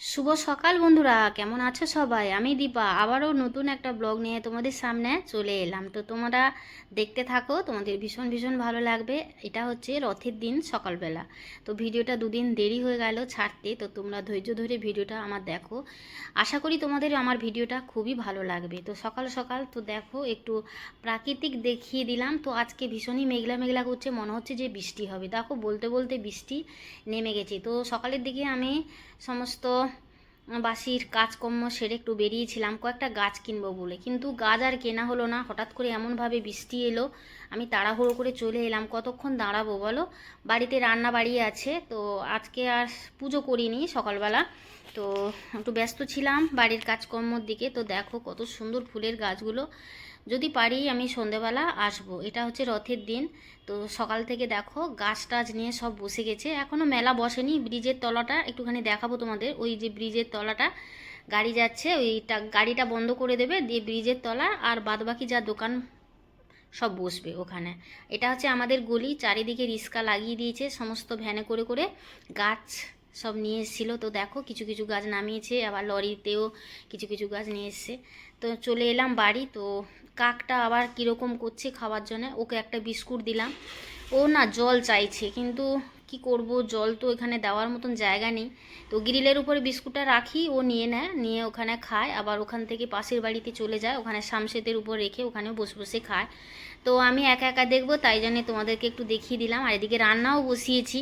শুভ সকাল বন্ধুরা, কেমন আছো সবাই? আমি দীপা, আবারও নতুন একটা ব্লগ নিয়ে তোমাদের সামনে চলে এলাম। তো তোমরা দেখতে থাকো, তোমাদের ভীষণ ভীষণ ভালো লাগবে। এটা হচ্ছে রথের দিন সকালবেলা। তো ভিডিওটা দুদিন দেরি হয়ে গেল ছাড়তে, তো তোমরা ধৈর্য ধরে ভিডিওটা আমার দেখো। আশা করি তোমাদের আমার ভিডিওটা খুবই ভালো লাগবে। তো সকাল সকাল তো দেখো, একটু প্রাকৃতিক দেখিয়ে দিলাম। তো আজকে ভীষণই মেঘলা মেঘলা করছে, মনে হচ্ছে যে বৃষ্টি হবে। দেখো, বলতে বলতে বৃষ্টি নেমে গেছে। তো সকালের দিকে আমি সমস্ত বাসির কাজকর্ম সেরে একটু বেরিয়েছিলাম, কয়েকটা গাছ কিনবো বলে। কিন্তু গাছ আর কেনা হলো না, হঠাৎ করে এমনভাবে বৃষ্টি এলো, আমি তাড়াহুড়ো করে চলে এলাম। কতক্ষণ দাঁড়াবো বলো? বাড়িতে রান্না বাড়ি আছে, তো আজকে আর পুজো করিনি সকালবেলা। তো একটু ব্যস্ত ছিলাম বাড়ির কাজকর্মর দিকে, তো দেখো কত সুন্দর ফুলের গাছগুলো। যদি পারি আমি সন্ধেবেলা আসব। এটা হচ্ছে রথের দিন। তো সকাল থেকে দেখো গাছ টাছ নিয়ে সব বসে গেছে। এখনও মেলা বসেনি। ব্রিজের তলাটা একটুখানি দেখাবো তোমাদের। ওই যে ব্রিজের তলাটা, গাড়ি যাচ্ছে, ওইটা গাড়িটা বন্ধ করে দেবে। দিয়ে ব্রিজের তলা আর বাদবাকি যা দোকান সব বসবে ওখানে। এটা হচ্ছে আমাদের গলি। চারিদিকে রিক্সা লাগিয়ে দিয়েছে সমস্ত ভ্যানে করে করে। গাছ সব নিয়ে এসেছিল। তো দেখো কিছু কিছু গাছ নামিয়েছে। আবার লরিতেও কিছু কিছু গাছ নিয়ে এসছে। তো চলে এলাম বাড়ি। তো কাকটা আবার কীরকম করছে খাওয়ার জন্য, ওকে একটা বিস্কুট দিলাম। ও না জল চাইছে, কিন্তু কি করব, জল তো এখানে দেওয়ার মতন জায়গা নেই। তো গ্রিলের উপরে বিস্কুটটা রাখি, ও নিয়ে নেয়, নিয়ে ওখানে খায়, আবার ওখান থেকে পাশের বাড়িতে চলে যায়, ওখানে শামশেদের উপর রেখে ওখানে বসে বসে খায়। তো আমি একা একা দেখব, তাই জন্য তোমাদেরকে একটু দেখিয়ে দিলাম, আর এদিকে রান্নাও বসিয়েছি।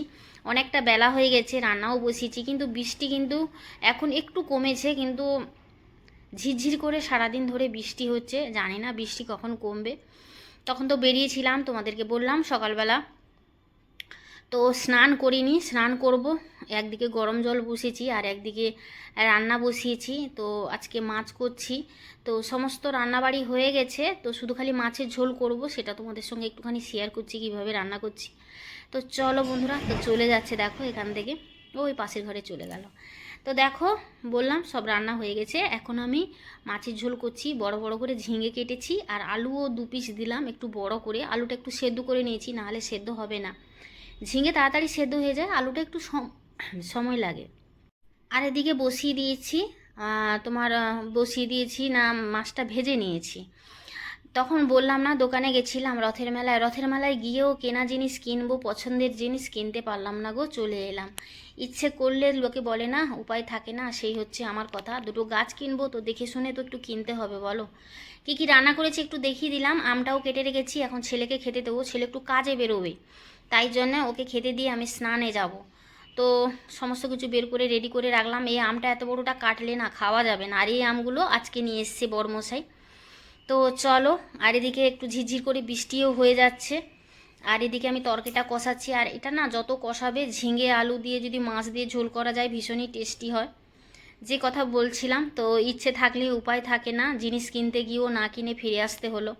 অনেকটা বেলা হয়ে গেছে, রান্নাও বসিয়েছি, কিন্তু বৃষ্টি কিন্তু এখন একটু কমেছে, কিন্তু ঝিরঝির করে সারাদিন ধরে বৃষ্টি হচ্ছে, জানি না বৃষ্টি কখন কমবে। তখন তো বেরিয়েছিলাম, তোমাদেরকে বললাম সকালবেলা। তো স্নান করিনি, স্নান করব। একদিকে গরম জল বসিয়েছি আর একদিকে রান্না বসিয়েছি। তো আজকে মাছ করছি। তো সমস্ত রান্নাবাড়ি হয়ে গেছে, তো শুধু খালি মাছের ঝোল করব, সেটা তোমাদের সঙ্গে একটুখানি শেয়ার করছি কীভাবে রান্না করছি। তো চলো বন্ধুরা, তো চলে যাচ্ছে দেখো এখান থেকে। ওই পাশের ঘরে চলে গেল। তো দেখো, বললাম সব রান্না হয়ে গেছে। এখন আমি মাছের ঝোল করছি, বড় বড় করে ঝিঙে কেটেছি, আর আলুও দু পিস দিলাম একটু বড় করে। আলুটা একটু সেদ্ধ করে নিয়েছি, নাহলে সেদ্ধ হবে না। ঝিঙে তাড়াতাড়ি সেদ্ধ হয়ে যায়, আলুটা একটু সম- সময় লাগে। আর এদিকে বসিয়ে দিয়েছি তোমার বসিয়ে দিয়েছি না, মাছটা ভেজে নিয়েছি। তখন বললাম না, দোকানে গেছিলাম রথের মেলায়। রথের মেলায় গিয়েও কেনা জিনিস কিনবো, পছন্দের জিনিস কিনতে পারলাম না গো, চলে এলাম। ইচ্ছে করলে লোকে বলে, না, উপায় থাকে না, সেই হচ্ছে আমার কথা। দুটো গাছ কিনবো তো দেখে শুনে তো একটু কিনতে হবে, বলো। কি কি রান্না করেছি একটু দেখিয়ে দিলাম। আমটাও কেটে রেখেছি, এখন ছেলেকে খেতে দেবো। ছেলে একটু কাজে বেরোবে, তাই জন্য ওকে খেতে দিয়ে আমি স্নানে যাব। তো সমস্ত কিছু বের করে রেডি করে রাখলাম। এই আমটা এত বড়টা কাটলে না, খাওয়া যাবে না। আর এই আমগুলো আজকে নিয়ে এসছে বড়মশাই। তো চলো, আর এদিকে একটু ঝিরঝির করে বৃষ্টিও হয়ে যাচ্ছে। আর এদিকে আমি তরকারিটা কষাচ্ছি, আর এটা না যত কষাবে, ঝিঙে, আলু দিয়ে যদি মাছ দিয়ে ঝোল করা যায়, ভীষণই টেস্টি হয়। যে কথা বলছিলাম, তো ইচ্ছে থাকলে উপায় থাকে না, জিনিস কিনতে গিয়েও না কিনে ফিরে আসতে হলো।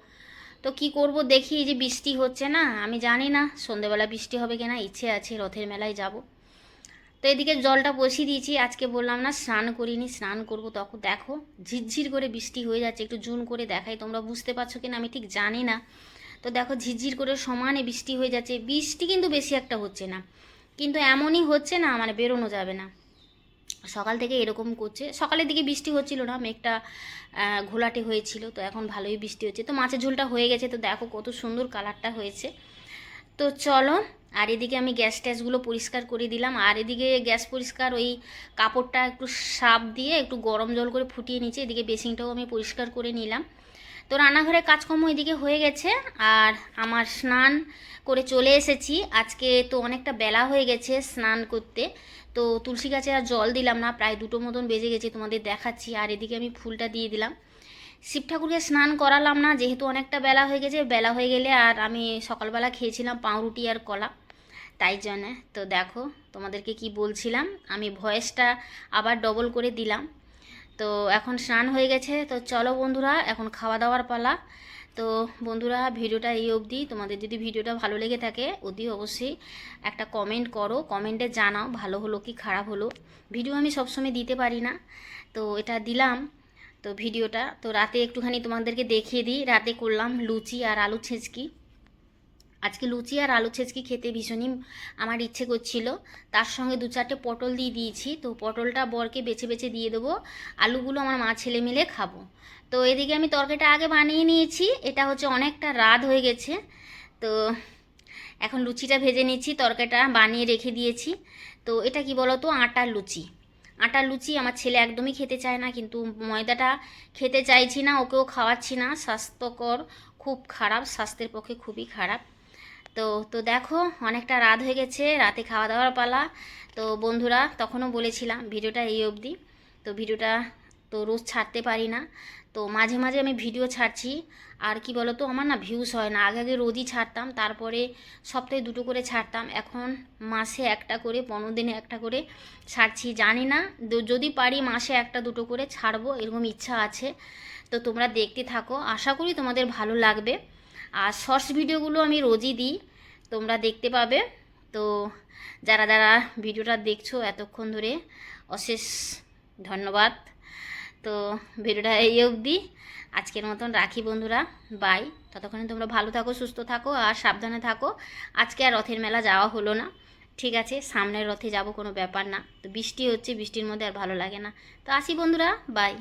তো কি করব দেখি, এই যে বৃষ্টি হচ্ছে না, আমি জানি না সন্ধেবেলা বৃষ্টি হবে কিনা, ইচ্ছে আছে রথের মেলায় যাব। তো এদিকে জলটা বসিয়ে দিয়েছি, আজকে বললাম না স্নান করিনি, স্নান করব তখন দেখো, ঝিরঝির করে বৃষ্টি হয়ে যাচ্ছে, একটু জুন করে দেখাই, তোমরা বুঝতে পারছ কিনা আমি ঠিক জানি না। তো দেখো ঝিরঝির করে সমানে বৃষ্টি হয়ে যাচ্ছে, বৃষ্টি কিন্তু বেশি একটা হচ্ছে না, কিন্তু এমনই হচ্ছে না মানে বেরোনো যাবে না। সকাল থেকে এরকম করছে, সকালের দিকে বৃষ্টি হচ্ছিল না, মেঘটা ঘোলাটে হয়েছিল, তো এখন ভালোই বৃষ্টি হচ্ছে, তো মাছের ঝোলটা হয়ে গেছে, তো দেখো কত সুন্দর কালারটা হয়েছে। তো চলো, আর এদিকে আমি গ্যাস ট্যাসগুলো পরিষ্কার করে দিলাম। আর এদিকে গ্যাস পরিষ্কার ওই কাপড়টা একটু সাপ দিয়ে একটু গরম জল করে ফুটিয়ে নিচ্ছে এদিকে বেসিংটাও আমি পরিষ্কার করে নিলাম। তো রান্নাঘরের কাজকর্ম এদিকে হয়ে গেছে, আর আমার স্নান করে চলে এসেছি। আজকে তো অনেকটা বেলা হয়ে গেছে স্নান করতে, তো তুলসী গাছে আর জল দিলাম না, প্রায় দুটো মতন বেজে গেছে তোমাদের দেখাচ্ছি। আর এদিকে আমি ফুলটা দিয়ে দিলাম। শিব ঠাকুরকে স্নান করালাম না, যেহেতু অনেকটা বেলা হয়ে গেছে, বেলা হয়ে গেলে আর আমি সকালবেলা খেয়েছিলাম পাউরুটি আর কলা। তাই জন্যে, তো দেখো তোমাদেরকে কি বলছিলাম, আমি ভয়েসটা আবার ডবল করে দিলাম। তো এখন স্নান হয়ে গেছে, তো চলো বন্ধুরা, এখন খাওয়া দাওয়ার পালা। তো বন্ধুরা, ভিডিওটা এই অবধি। তোমাদের যদি ভিডিওটা ভালো লেগে থাকে, অতি অবশ্যই একটা কমেন্ট করো। কমেন্টে জানাও, ভালো হলো কি খারাপ হলো। ভিডিও আমি সবসময় দিতে পারি না। তো এটা দিলাম। তো ভিডিওটা, তো রাতে একটুখানি তোমাদেরকে দেখিয়ে দিই। রাতে করলাম লুচি আর আলু ছেঁচকি। আজকে লুচি আর আলু ছেঁচকি খেতে ভীষণই আমার ইচ্ছে করছিল। তার সঙ্গে দু চারটে পটল দিয়ে দিয়েছি। তো পটলটা বরকে বেছে বেছে দিয়ে দেবো। আলুগুলো আমার মা ছেলে মিলে খাব। তো এদিকে আমি তরকারিটা আগে বানিয়ে নিয়েছি। এটা হচ্ছে অনেকটা রাত হয়ে গেছে। তো এখন লুচিটা ভেজে নিচ্ছি। তরকারিটা বানিয়ে রেখে দিয়েছি। তো এটা কি বলো তো আটার লুচি। আটার লুচি আমার ছেলে একদমই খেতে চায় না, কিন্তু ময়দাটা খেতে চাইছি না, ওকেও খাওয়াচ্ছি না। স্বাস্থ্যকর, খুব খারাপ, স্বাস্থ্যের পক্ষে খুবই খারাপ। তো তো দেখো, অনেকটা রাত হয়ে গেছে, রাতে খাওয়া দাওয়ার পালা। তো বন্ধুরা, তখনও বলেছিলাম, ভিডিওটা এই অবধি। তো ভিডিওটা তো রোজ ছাড়তে পারি না। তো মাঝে মাঝে আমি ভিডিও ছাড়ছি। আর কি বলো তো আমার না ভিউজ হয় না। আগে আগে রোজই ছাড়তাম। তারপরে সপ্তাহে দুটো করে ছাড়তাম। এখন মাসে একটা করে, পনেরো দিনে একটা করে ছাড়ছি। জানি না যদি পারি মাসে একটা, দুটো করে ছাড়বো, এরকম ইচ্ছা আছে। তো তোমরা দেখতে থাকো। আশা করি তোমাদের ভালো লাগবে। আর শর্টস ভিডিওগুলো আমি রোজই দিই। তোমরা দেখতে পাবে। তো যারা যারা ভিডিওটা দেখছ এতক্ষণ ধরে, অশেষ ধন্যবাদ। তো ভিডিওটা এই অবধি। আজকের মতন রাখি বন্ধুরা বাই ততক্ষণে তোমরা ভালো থাকো, সুস্থ থাকো আর সাবধানে থাকো। আজকে আর রথের মেলা যাওয়া হলো না। ঠিক আছে, সামনের রথে যাব কোনো ব্যাপার না। তো বৃষ্টি হচ্ছে, বৃষ্টির মধ্যে আর ভালো লাগে না। তো আসি বন্ধুরা বাই